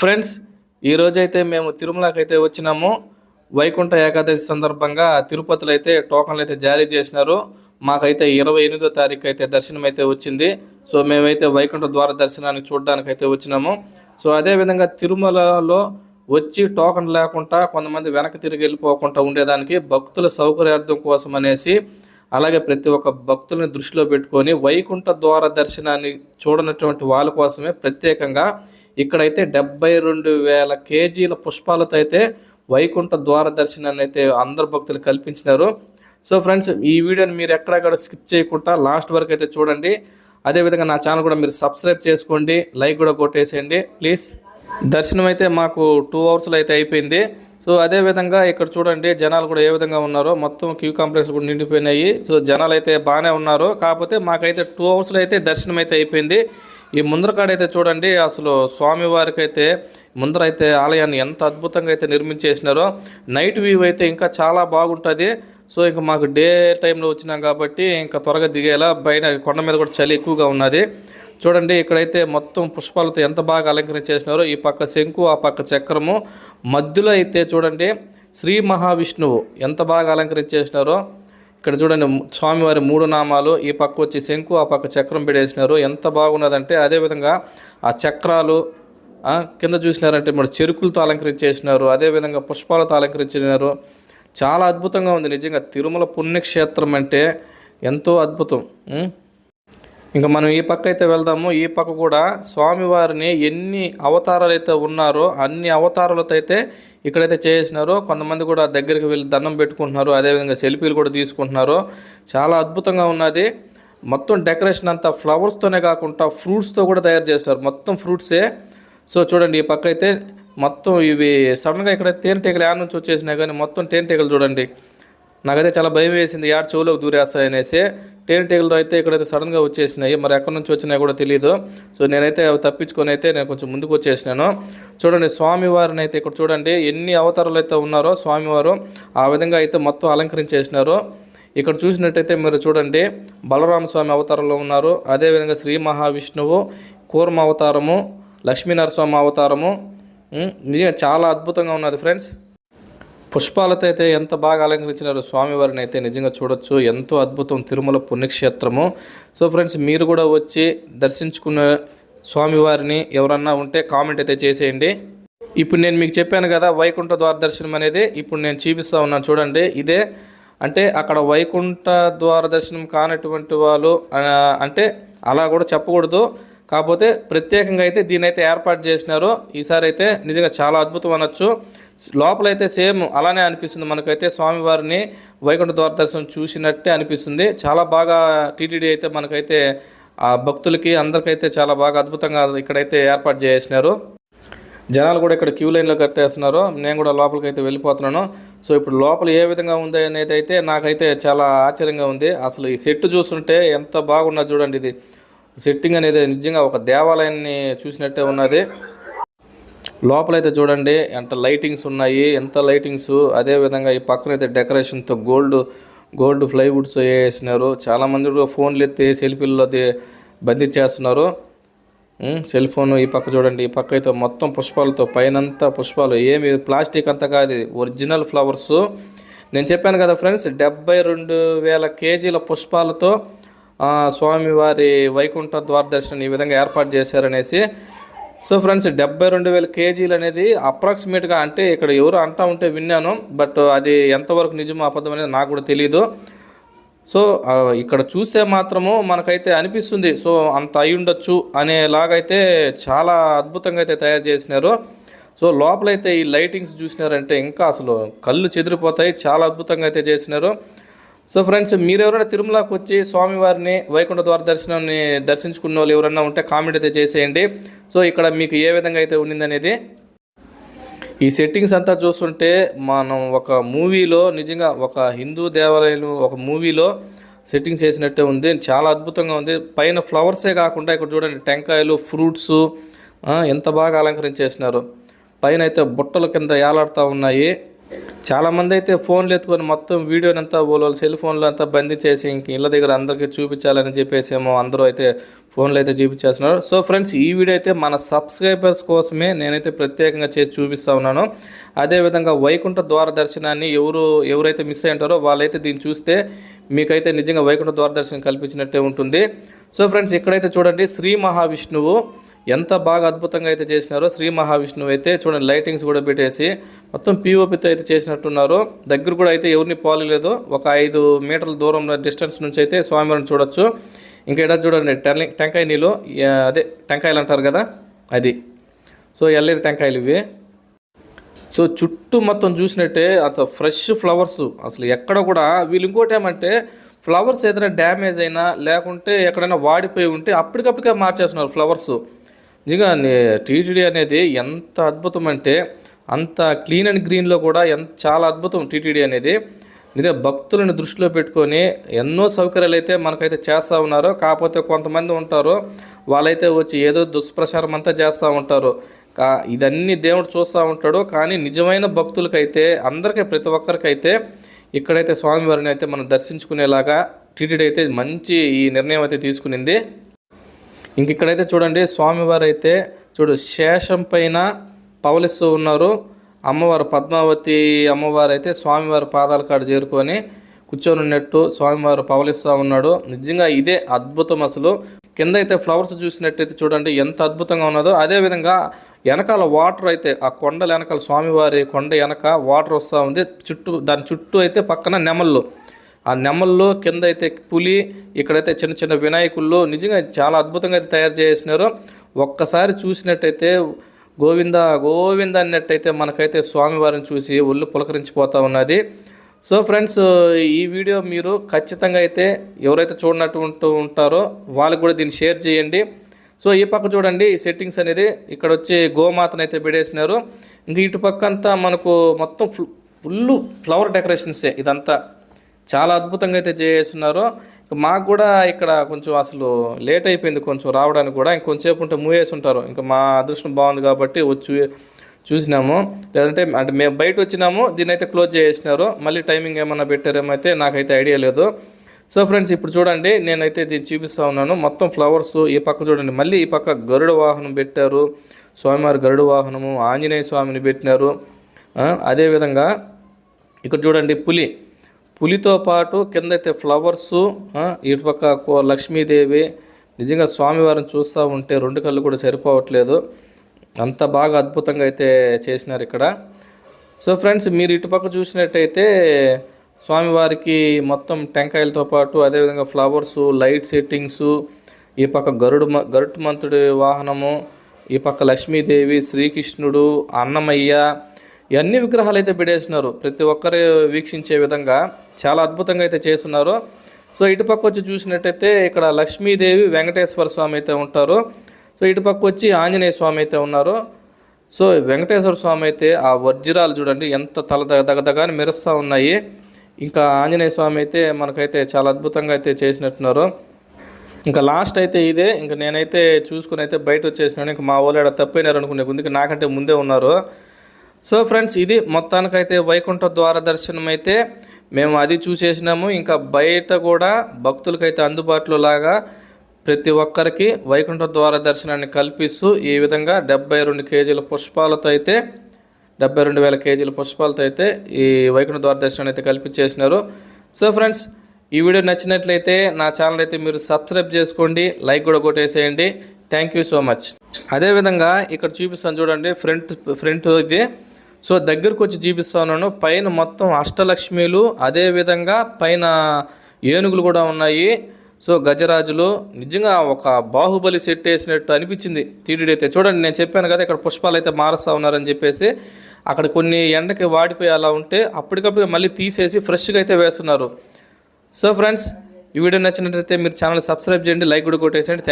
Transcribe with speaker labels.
Speaker 1: Friends ఈరోజైతే మేము తిరుమలకి అయితే వచ్చినాము. వైకుంఠ ఏకాదశి సందర్భంగా తిరుపతిలో అయితే టోకన్లు అయితే జారీ చేసినారు. మాకైతే ఇరవై ఎనిమిదో తారీఖు అయితే దర్శనం అయితే వచ్చింది. సో మేమైతే వైకుంఠ ద్వార దర్శనానికి చూడడానికి అయితే వచ్చినాము. సో అదేవిధంగా తిరుమలలో వచ్చి టోకన్ లేకుండా కొంతమంది వెనక్కి తిరిగి వెళ్ళిపోకుండా ఉండేదానికి భక్తుల సౌకర్యార్థం కోసం అనేసి అలాగే ప్రతి ఒక్క భక్తుల్ని దృష్టిలో పెట్టుకొని వైకుంఠ ద్వార దర్శనాన్ని చూడనటువంటి వాళ్ళ కోసమే ప్రత్యేకంగా ఇక్కడైతే డెబ్బై రెండు వేల కేజీల పుష్పాలతో అయితే వైకుంఠ ద్వార దర్శనాన్ని అయితే అందరు భక్తులు కల్పించినారు. సో ఫ్రెండ్స్ ఈ వీడియోని మీరు ఎక్కడెక్కడ స్కిప్ చేయకుండా లాస్ట్ వరకు అయితే చూడండి. అదేవిధంగా నా ఛానల్ కూడా మీరు సబ్స్క్రైబ్ చేసుకోండి లైక్ కూడా కొట్టేసేయండి. ప్లీజ్ దర్శనం అయితే మాకు టూ అవర్స్లో అయితే అయిపోయింది. సో అదే విధంగా ఇక్కడ చూడండి జనాలు కూడా ఏ విధంగా ఉన్నారో మొత్తం క్యూ కాంప్లెక్స్ కూడా నిండిపోయినాయి. సో జనాలు అయితే బాగానే ఉన్నారు. కాకపోతే మాకైతే టూ అవర్స్లో అయితే దర్శనం అయితే అయిపోయింది. ఈ ముందర కాడ అయితే చూడండి అసలు స్వామివారికి అయితే ముందర అయితే ఆలయాన్ని ఎంత అద్భుతంగా అయితే నిర్మించేసినారో నైట్ వ్యూ అయితే ఇంకా చాలా బాగుంటుంది. సో ఇంకా మాకు డే టైంలో వచ్చినాం కాబట్టి ఇంకా త్వరగా దిగేలా బయట కొండ మీద కూడా చలి ఎక్కువగా ఉన్నది. చూడండి ఇక్కడైతే మొత్తం పుష్పాలతో ఎంత బాగా అలంకరించేసినారో ఈ పక్క శంకు ఆ పక్క చక్రము. మధ్యలో అయితే చూడండి శ్రీ మహావిష్ణువు ఎంత బాగా అలంకరించేసినారో ఇక్కడ చూడండి స్వామివారి మూడు నామాలు ఈ పక్క వచ్చి శంకు ఆ పక్క చక్రం పెడేసినారు ఎంత బాగున్నదంటే అదేవిధంగా ఆ చక్రాలు కింద చూసినారంటే మరి చెరుకులతో అలంకరించేసినారు అదేవిధంగా పుష్పాలతో అలంకరించినారు చాలా అద్భుతంగా ఉంది నిజంగా తిరుమల పుణ్యక్షేత్రం అంటే ఎంతో అద్భుతం ఇంకా మనం ఈ పక్క అయితే వెళ్దాము ఈ పక్క కూడా స్వామివారిని ఎన్ని అవతారాలు అయితే ఉన్నారో అన్ని అవతారాలతో అయితే ఇక్కడైతే చేసినారో కొంతమంది కూడా దగ్గరికి వెళ్ళి దండం పెట్టుకుంటున్నారు అదేవిధంగా సెల్ఫీలు కూడా తీసుకుంటున్నారు. చాలా అద్భుతంగా ఉన్నది. మొత్తం డెకరేషన్ అంతా ఫ్లవర్స్తోనే కాకుండా ఫ్రూట్స్తో కూడా తయారు చేస్తారు మొత్తం ఫ్రూట్సే. సో చూడండి ఈ పక్క అయితే మొత్తం ఇవి సడన్గా ఇక్కడ తేనెటీగలు యాడ్ నుంచి వచ్చేసినాయి కానీ మొత్తం తేనెటీగలు చూడండి. నాకైతే చాలా భయం వేసింది. యాడ్ చెవులోకి దూరేస్తాయనేసి తేనెటీగలు అయితే ఇక్కడైతే సడన్గా వచ్చేసినాయి. మరి ఎక్కడి నుంచి వచ్చినాయి కూడా తెలియదు సో నేనైతే అవి తప్పించుకొని అయితే నేను కొంచెం ముందుకు వచ్చేసినాను. చూడండి స్వామివారిని అయితే ఇక్కడ చూడండి ఎన్ని అవతారాలు అయితే ఉన్నారో స్వామివారు ఆ విధంగా అయితే మొత్తం అలంకరించేసినారు. ఇక్కడ చూసినట్టయితే మీరు చూడండి బలరామ స్వామి అవతారంలో ఉన్నారు. అదేవిధంగా శ్రీ మహావిష్ణువు కూర్మ అవతారము లక్ష్మీనరస్వామి అవతారము. నిజంగా చాలా అద్భుతంగా ఉన్నది ఫ్రెండ్స్. పుష్పాలతో అయితే ఎంత బాగా అలంకరించినారు స్వామివారిని అయితే నిజంగా చూడొచ్చు. ఎంతో అద్భుతం తిరుమల పుణ్యక్షేత్రము. సో ఫ్రెండ్స్ మీరు కూడా వచ్చి దర్శించుకున్న స్వామివారిని ఎవరన్నా ఉంటే కామెంట్ అయితే చేసేయండి. ఇప్పుడు నేను మీకు చెప్పాను కదా వైకుంఠ ద్వార దర్శనం అనేది. ఇప్పుడు నేను చూపిస్తా ఉన్నాను చూడండి. ఇదే అంటే అక్కడ వైకుంఠ ద్వార దర్శనం కానటువంటి వాళ్ళు అంటే అలా కూడా చెప్పకూడదు. కాకపోతే ప్రత్యేకంగా అయితే దీని అయితే ఏర్పాటు చేసినారు. ఈసారి అయితే నిజంగా చాలా అద్భుతం అనొచ్చు. లోపలైతే సేమ్ అలానే అనిపిస్తుంది మనకైతే స్వామివారిని వైకుంఠ ద్వార దర్శనం చూసినట్టే అనిపిస్తుంది. చాలా బాగా టీటీడీ అయితే మనకైతే ఆ భక్తులకి అందరికైతే చాలా బాగా అద్భుతంగా ఇక్కడైతే ఏర్పాటు చేసినారు. జనాలు కూడా ఇక్కడ క్యూ లైన్లో కట్టేస్తున్నారు. నేను కూడా లోపలికి అయితే వెళ్ళిపోతున్నాను. సో ఇప్పుడు లోపల ఏ విధంగా ఉంది అనేది అయితే నాకైతే చాలా ఆశ్చర్యంగా ఉంది. అసలు ఈ సెట్ చూస్తుంటే ఎంత బాగున్నది చూడండి ఇది. సెట్టింగ్ అనేది నిజంగా ఒక దేవాలయాన్ని చూసినట్టే ఉన్నది. లోపలైతే చూడండి ఎంత లైటింగ్స్ ఉన్నాయి ఎంత లైటింగ్స్ అదే విధంగా ఈ పక్కన అయితే డెకరేషన్తో గోల్డ్ గోల్డ్ ప్లైవుడ్స్ వేసినారు. చాలామంది కూడా ఫోన్లు ఎత్తి సెల్ఫీల్లో బందీ చేస్తున్నారు. సెల్ ఫోన్ ఈ పక్క చూడండి ఈ పక్క అయితే మొత్తం పుష్పాలతో పైనంతా పుష్పాలు. ఏమి ప్లాస్టిక్ అంతా కాదు ఒరిజినల్ ఫ్లవర్స్ నేను చెప్పాను కదా ఫ్రెండ్స్ డెబ్బై రెండు వేల కేజీల పుష్పాలతో స్వామివారి వైకుంఠ ద్వార దర్శనం ఈ విధంగా ఏర్పాటు చేశారనేసి. సో ఫ్రెండ్స్ డెబ్బై రెండు వేల కేజీలు అనేది అప్రాక్సిమేట్గా అంటే ఇక్కడ ఎవరు అంటా ఉంటే విన్నాను బట్ అది ఎంతవరకు నిజమో అబద్ధం అనేది నాకు కూడా తెలియదు సో ఇక్కడ చూస్తే మాత్రము మనకైతే అనిపిస్తుంది సో అంత అయి ఉండొచ్చు అనేలాగైతే చాలా అద్భుతంగా అయితే తయారు చేసినారు. సో లోపలైతే ఈ లైటింగ్స్ చూసినారంటే ఇంకా అసలు కళ్ళు చెదిరిపోతాయి చాలా అద్భుతంగా అయితే చేసినారు. సో ఫ్రెండ్స్ మీరు ఎవరైనా తిరుమలకి వచ్చి స్వామివారిని వైకుంఠ ద్వార దర్శనాన్ని దర్శించుకున్న వాళ్ళు ఎవరైనా ఉంటే కామెంట్ అయితే చేసేయండి. సో ఇక్కడ మీకు ఏ విధంగా అయితే ఉండిందనేది ఈ సెట్టింగ్స్ అంతా చూస్తుంటే మనం ఒక మూవీలో నిజంగా ఒక హిందూ దేవాలయాలు ఒక మూవీలో సెట్టింగ్స్ చేసినట్టే ఉంది. చాలా అద్భుతంగా ఉంది. పైన ఫ్లవర్సే కాకుండా ఇక్కడ చూడండి టెంకాయలు ఫ్రూట్స్ ఎంత బాగా అలంకరించేసినారు. పైన అయితే బుట్టల కింద ఏలాడుతూ ఉన్నాయి. చాలామంది అయితే ఫోన్లు ఎత్తుకొని మొత్తం వీడియోని అంతా సెల్ ఫోన్లు అంతా బంద్ చేసి ఇంక ఇళ్ళ దగ్గర అందరికీ చూపించాలని చెప్పేసి ఏమో అందరూ అయితే ఫోన్లో అయితే చూపించేస్తున్నారు. సో ఫ్రెండ్స్ ఈ వీడియో అయితే మన సబ్స్క్రైబర్స్ కోసమే నేనైతే ప్రత్యేకంగా చేసి చూపిస్తా ఉన్నాను. అదేవిధంగా వైకుంఠ ద్వార దర్శనాన్ని ఎవరు ఎవరైతే మిస్ అయి ఉంటారో వాళ్ళైతే దీన్ని చూస్తే మీకైతే నిజంగా వైకుంఠ ద్వార దర్శనం కల్పించినట్టే ఉంటుంది. సో ఫ్రెండ్స్ ఇక్కడైతే చూడండి శ్రీ మహావిష్ణువు. ఎంత బాగా అద్భుతంగా అయితే చేసినారో శ్రీ మహావిష్ణువు అయితే చూడండి లైటింగ్స్ కూడా పెట్టేసి మొత్తం పీఓపితో అయితే చేసినట్టున్నారు. దగ్గర కూడా అయితే ఎవరిని పోలేదు ఒక ఐదు మీటర్ల దూరం డిస్టెన్స్ నుంచి అయితే స్వామివారిని చూడొచ్చు. ఇంకా ఇక్కడ చూడండి టెన్ టెంకాయ నీళ్ళు అదే టెంకాయలు అంటారు కదా అది. సో ఎల్లేరు టెంకాయలు ఇవి. సో చుట్టూ మొత్తం చూసినట్టే అసలు ఫ్రెష్ ఫ్లవర్స్ అసలు ఎక్కడ కూడా వీళ్ళు ఇంకోటి ఏమంటే ఫ్లవర్స్ ఏదైనా డ్యామేజ్ అయినా లేకుంటే ఎక్కడైనా వాడిపోయి ఉంటే అప్పటికప్పటికే మార్చేస్తున్నారు ఫ్లవర్స్ నిజంగా టీటీడీ అనేది ఎంత అద్భుతం అంటే అంత క్లీన్ అండ్ గ్రీన్లో కూడా ఎంత చాలా అద్భుతం టీటీడీ అనేది. నిజంగా భక్తులను దృష్టిలో పెట్టుకొని ఎన్నో సౌకర్యాలు అయితే మనకైతే చేస్తూ ఉన్నారు కాకపోతే కొంతమంది ఉంటారు వాళ్ళైతే వచ్చి ఏదో దుష్ప్రచారం అంతా చేస్తూ ఉంటారు. కా ఇదన్నీ దేవుడు చూస్తూ ఉంటాడు కానీ నిజమైన భక్తులకైతే అందరికీ ప్రతి ఒక్కరికైతే ఇక్కడైతే స్వామివారిని అయితే మనం దర్శించుకునేలాగా టీటీడీ అయితే మంచి ఈ నిర్ణయం అయితే తీసుకునింది. ఇంక ఇక్కడైతే చూడండి స్వామివారు అయితే చూడు శేషం పైన పవలిస్తూ ఉన్నారు. అమ్మవారు పద్మావతి అమ్మవారు అయితే స్వామివారి పాదాల కాడ చేరుకొని కూర్చొని ఉన్నట్టు స్వామివారు పవలిస్తూ ఉన్నాడు. నిజంగా ఇదే అద్భుతం అసలు. కింద అయితే ఫ్లవర్స్ చూసినట్టయితే చూడండి ఎంత అద్భుతంగా ఉన్నదో. అదేవిధంగా వెనకాల వాటర్ అయితే ఆ కొండల వెనకాల స్వామివారి కొండ వెనక వాటర్ వస్తూ ఉంది. చుట్టూ దాని చుట్టూ అయితే పక్కన నెమళ్ళు. ఆ నెమల్లో కింద అయితే పులి ఇక్కడైతే చిన్న చిన్న వినాయకుల్లో నిజంగా చాలా అద్భుతంగా అయితే తయారు చేసినారు. ఒక్కసారి చూసినట్టయితే గోవింద గోవింద అన్నట్టయితే మనకైతే స్వామివారిని చూసి ఒళ్ళు పులకరించిపోతూ ఉన్నది. సో ఫ్రెండ్స్ ఈ వీడియో మీరు ఖచ్చితంగా అయితే ఎవరైతే చూడనట్టు ఉంటూ ఉంటారో వాళ్ళకి కూడా దీన్ని షేర్ చేయండి. సో ఈ పక్క చూడండి ఈ సెట్టింగ్స్ అనేది ఇక్కడ వచ్చి గోమాతను అయితే పెడేసినారు ఇంక ఇటు పక్క అంతా మనకు మొత్తం ఫుల్ ఫ్లవర్ డెకరేషన్సే ఇదంతా. చాలా అద్భుతంగా అయితే చేస్తున్నారు. మాకు కూడా ఇక్కడ కొంచెం అసలు లేట్ అయిపోయింది కొంచెం రావడానికి కూడా. ఇంకొంచెంసేపు ఉంటే మూవేసి ఉంటారు. ఇంకా మా అదృష్టం బాగుంది కాబట్టి వచ్చి చూసినాము. లేదంటే అంటే మేము బయట వచ్చినాము దీన్ని అయితే క్లోజ్ చేసేసినారు మళ్ళీ టైమింగ్ ఏమన్నా పెట్టారేమో అయితే నాకైతే ఐడియా లేదు. సో ఫ్రెండ్స్ ఇప్పుడు చూడండి నేనైతే దీన్ని చూపిస్తూ ఉన్నాను. మొత్తం ఫ్లవర్స్ ఈ పక్క చూడండి. మళ్ళీ ఈ పక్క గరుడ వాహనం పెట్టారు. స్వామివారి గరుడ వాహనము ఆంజనేయ స్వామిని పెట్టినారు. అదేవిధంగా ఇక్కడ చూడండి పులి. పులితో పాటు కింద అయితే ఫ్లవర్స్ ఇటుపక్క కో- లక్ష్మీదేవి నిజంగా స్వామివారిని చూస్తూ ఉంటే రెండు కళ్ళు కూడా సరిపోవట్లేదు. అంత బాగా అద్భుతంగా అయితే చేసినారు ఇక్కడ. సో ఫ్రెండ్స్ మీరు ఇటుపక్క చూసినట్టయితే స్వామివారికి మొత్తం టెంకాయలతో పాటు అదేవిధంగా ఫ్లవర్స్ లైట్ సెట్టింగ్స్ ఈ పక్క గరుడు మ- గరుత్మంతుడి వాహనము ఈ పక్క లక్ష్మీదేవి శ్రీకృష్ణుడు అన్నమయ్య ఇవన్నీ విగ్రహాలు అయితే పెట్టేసినారు ప్రతి ఒక్కరు వీక్షించే విధంగా చాలా అద్భుతంగా అయితే చేస్తున్నారు. సో ఇటుపక్క వచ్చి చూసినట్టయితే ఇక్కడ లక్ష్మీదేవి వెంకటేశ్వర స్వామి అయితే ఉంటారు. సో ఇటుపక్క వచ్చి ఆంజనేయ స్వామి అయితే ఉన్నారు. సో వెంకటేశ్వర స్వామి అయితే ఆ వజ్రాలు చూడండి ఎంత తల దగ దగదగాని మెరుస్తూ ఉన్నాయి. ఇంకా ఆంజనేయ స్వామి అయితే మనకైతే చాలా అద్భుతంగా అయితే చేసినట్టున్నారు. ఇంకా లాస్ట్ అయితే ఇదే ఇంకా నేనైతే చూసుకుని అయితే బయట వచ్చేసినాను. ఇంకా మా వాళ్ళు ఆడ తప్పైనారు అనుకునే కొద్దిగా నాకంటే ముందే ఉన్నారు. సో ఫ్రెండ్స్ ఇది మొత్తానికైతే వైకుంఠ ద్వార దర్శనం అయితే మేము అది చూసేసినాము. ఇంకా బయట కూడా భక్తులకైతే అందుబాటులో లాగా ప్రతి ఒక్కరికి వైకుంఠ ద్వార దర్శనాన్ని కల్పిస్తూ ఈ విధంగా డెబ్బై రెండు కేజీల పుష్పాలతో అయితే డెబ్బై రెండు వేల కేజీల పుష్పాలతో అయితే ఈ వైకుంఠ ద్వార దర్శనం అయితే కల్పించేసినారు. సో ఫ్రెండ్స్ ఈ వీడియో నచ్చినట్లయితే నా ఛానల్ అయితే మీరు సబ్స్క్రైబ్ చేసుకోండి లైక్ కూడా కొట్టేసేయండి. Thank you so much. అదేవిధంగా ఇక్కడ చూపిస్తాను చూడండి ఫ్రంట్ ఫ్రంట్ ఇది. సో దగ్గరకు వచ్చి చూపిస్తా ఉన్నాను పైన మొత్తం అష్టలక్ష్మిలు అదేవిధంగా పైన ఏనుగులు కూడా ఉన్నాయి. సో గజరాజులు నిజంగా ఒక బాహుబలి సెట్ వేసినట్టు అనిపించింది టీటీడీ చూడండి నేను చెప్పాను కదా ఇక్కడ పుష్పాలు అయితే మారుస్తూ ఉన్నారని చెప్పేసి. అక్కడ కొన్ని ఎండకి వాడిపోయి అలా ఉంటే అప్పటికప్పుడు మళ్ళీ తీసేసి ఫ్రెష్గా అయితే వేస్తున్నారు. సో ఫ్రెండ్స్ ఈ వీడియో నచ్చినట్లయితే మీరు ఛానల్ సబ్స్క్రైబ్ చేయండి లైక్ కూడా కొట్టేసేయండి. థ్యాంక్